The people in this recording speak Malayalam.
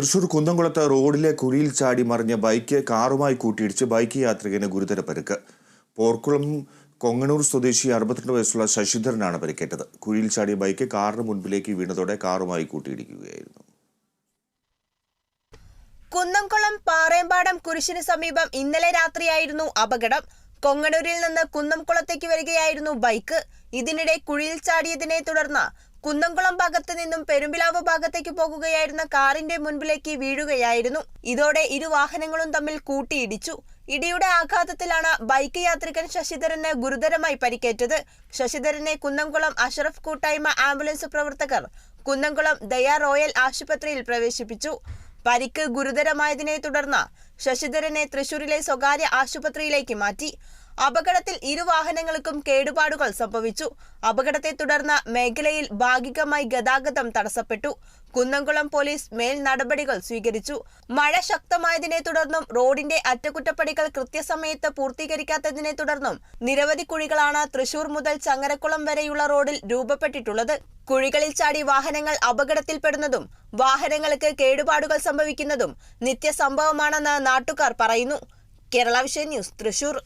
തൃശൂർ കുന്നംകുളത്ത് റോഡിലെ കുഴിയിൽ ചാടി മറിഞ്ഞ ബൈക്ക് കാറുമായി കൂട്ടിയിടിച്ച് ബൈക്ക് യാത്രികന് ഗുരുതര പരിക്ക്. പോർക്കുളം കൊങ്ങണൂർ സ്വദേശി അറുപത്തിരണ്ട് വയസ്സുള്ള ശശിധരനാണ് പരിക്കേറ്റത്. കുഴിയിൽ ചാടിയ ബൈക്ക് കാറിന് മുൻപിലേക്ക് വീണതോടെ കാറുമായി കൂട്ടിയിടിക്കുകയായിരുന്നു. കുന്നംകുളം പാറേമ്പാടം കുരിശിന് സമീപം ഇന്നലെ രാത്രിയായിരുന്നു അപകടം. കൊങ്ങണൂരിൽ നിന്ന് കുന്നംകുളത്തേക്ക് വരികയായിരുന്നു ബൈക്ക്. ഇതിനിടെ കുഴിയിൽ ചാടിയതിനെ തുടർന്ന് കുന്നംകുളം ഭാഗത്ത് നിന്നും പെരുമ്പിലാവ് ഭാഗത്തേക്ക് പോകുകയായിരുന്ന കാറിന്റെ മുൻപിലേക്ക് വീഴുകയായിരുന്നു. ഇതോടെ ഇരു വാഹനങ്ങളും തമ്മിൽ കൂട്ടിയിടിച്ചു. ഇടിയുടെ ആഘാതത്തിലാണ് ബൈക്ക് യാത്രികൻ ശശിധരന് ഗുരുതരമായി പരിക്കേറ്റത്. ശശിധരനെ കുന്നംകുളം അഷറഫ് കൂട്ടായ്മ ആംബുലൻസ് പ്രവർത്തകർ കുന്നംകുളം ദയാ റോയൽ ആശുപത്രിയിൽ പ്രവേശിപ്പിച്ചു. പരിക്ക് ഗുരുതരമായതിനെ തുടർന്ന് ശശിധരനെ തൃശൂരിലെ സ്വകാര്യ ആശുപത്രിയിലേക്ക് മാറ്റി. അപകടത്തിൽ ഇരു വാഹനങ്ങൾക്കും കേടുപാടുകൾ സംഭവിച്ചു. അപകടത്തെ തുടർന്ന് മേഖലയിൽ ഭാഗികമായി ഗതാഗതം തടസ്സപ്പെട്ടു. കുന്നംകുളം പോലീസ് മേൽ നടപടികൾ സ്വീകരിച്ചു. മഴ ശക്തമായതിനെ തുടർന്നും റോഡിന്റെ അറ്റകുറ്റപ്പണികൾ കൃത്യസമയത്ത് പൂർത്തീകരിക്കാത്തതിനെ തുടർന്നും നിരവധി കുഴികളാണ് തൃശൂർ മുതൽ ചങ്ങരക്കുളം വരെയുള്ള റോഡിൽ രൂപപ്പെട്ടിട്ടുള്ളത്. കുഴികളിൽ ചാടി വാഹനങ്ങൾ അപകടത്തിൽപ്പെടുന്നതും വാഹനങ്ങൾക്ക് കേടുപാടുകൾ സംഭവിക്കുന്നതും നിത്യസംഭവമാണെന്ന് നാട്ടുകാർ പറയുന്നു. Kerala vision news Thrissur.